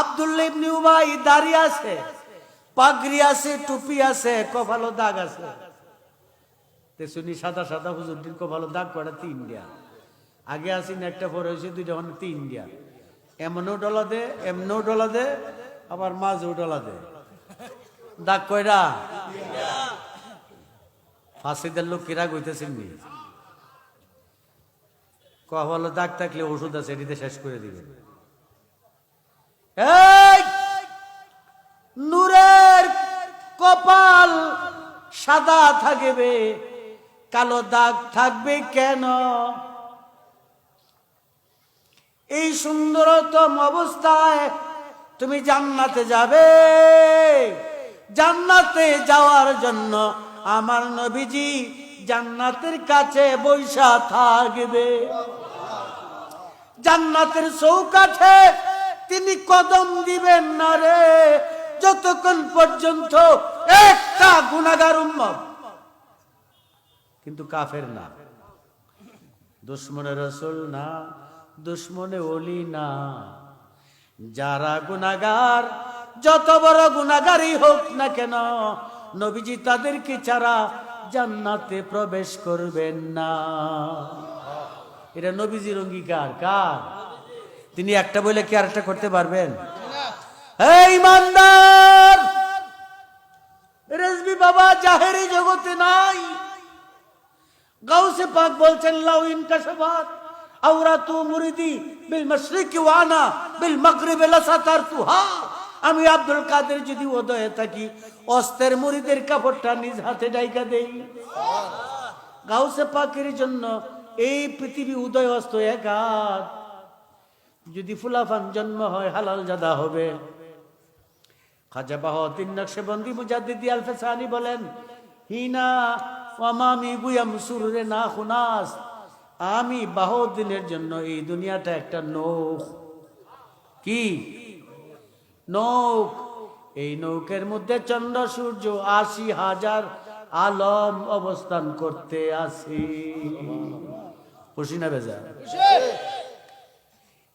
আব্দুল্লাহ ইবনে উবাই দাড়ি আছে, পাগড়ি আছে, টুপি আছে, কপালো দাগ আছে। শুনি সাদা সাদা হুজুরটির কপালো দাগ করা তিন দিয়া আগে আসিন একটা পরে হয়েছে, দুইটা মানে তিন দিয়া এমনও ডলা দে, এমনও ডলা দে, আবার মাঝেও ডলা দে। দাগ কয়রা ফাঁসিদের লোক কিরা গইতেছেন নি? কপালো দাগ থাকলে ওষুধ আছে, এটিতে শেষ করে দিবেন। নূরের কপাল সাদা থাকবে, কালো দাগ থাকবে কেন? এই সুন্দরতম অবস্থায় তুমি জান্নাতে যাবে। জান্নাতে যাওয়ার জন্য আমার নবীজি জান্নাতের কাছে বৈশা থাকবে। জান্নাতের চৌকাঠে তিনি কদম দিবেন না রে। যতক্ষণ পর্যন্ত একটা গুণাগার উম্মত। কিন্তু কাফের না। দুশ্মনে রসুল না দুশ্মনে অলি না। যারা গুনাগার যত বড় গুনাগারই হোক না কেন, নবীজি তাদেরকে ছাড়া জান্নাতে প্রবেশ করবেন না। এটা নবীজির অঙ্গীকার কার? তিনি একটা বলে কি আরেকটা করতে পারবেন? এই ইমানদার! রেজবি বাবা, জাহেরি জগতে নাই। গাউসে পাক বলছেন, লাউ ইনকাশাফাত আওরাতু মুরিদি বিল মাশরিকি ওয়ানা বিল মাগরিবি লাসাতারতুহা আমি আব্দুল কাদের যদি উদয়ে থাকি, অস্তের মুরিদের কাপড়টা নিজ হাতে ডাইকা দেই। গাউসে পাকের জন্য এই পৃথিবী উদয় অস্ত এক হাত যদি ফুলাফান জন্ম হয়, হালাল জাদা হবে। খাজা বাহদ্দিন নকশেবন্দি মুজাদ্দিদি আলফেসানি বলেন, হিনা ওয়ামামি বুয়াম সুরুরে না খুনাস। আমি বাহদ্দিনের জন্য এই দুনিয়াটা একটা নৌক। কি? নৌক? এই নৌকের মধ্যে চন্দ্র, সূর্য, আশি হাজার আলম অবস্থান করতে আসি খুশি না বেজা?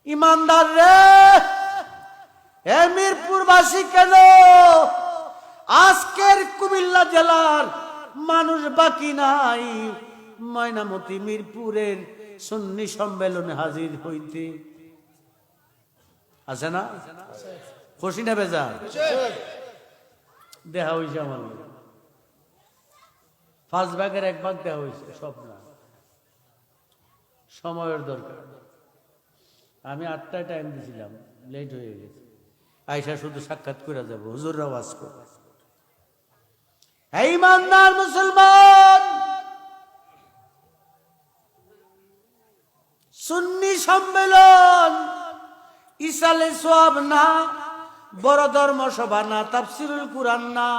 ইমানদার রে। হে মিরপুরবাসী কেন? আজকের কুমিল্লা জেলার মানুষ বাকি নাই। ময়নামতি মিরপুরের সুন্নি সম্মেলনে হাজির হইতে। আছে না? খুশি না বেজা দেখা হয়েছে আমার পাঁচ ভাগের এক ভাগ দেওয়া হয়েছে সব না সময়ের দরকার। আমি আটটায় টাইম দিছিলাম লেট হয়ে গেছে। আয়সা শুধু সাক্ষাৎ করে যাব, হুজুররা ওয়াজ করবে। ইমানদার মুসলমান! সুন্নি সম্মেলন ইসালে সব না, বড় ধর্ম সভা না, তাফসিরুল কুরআন না।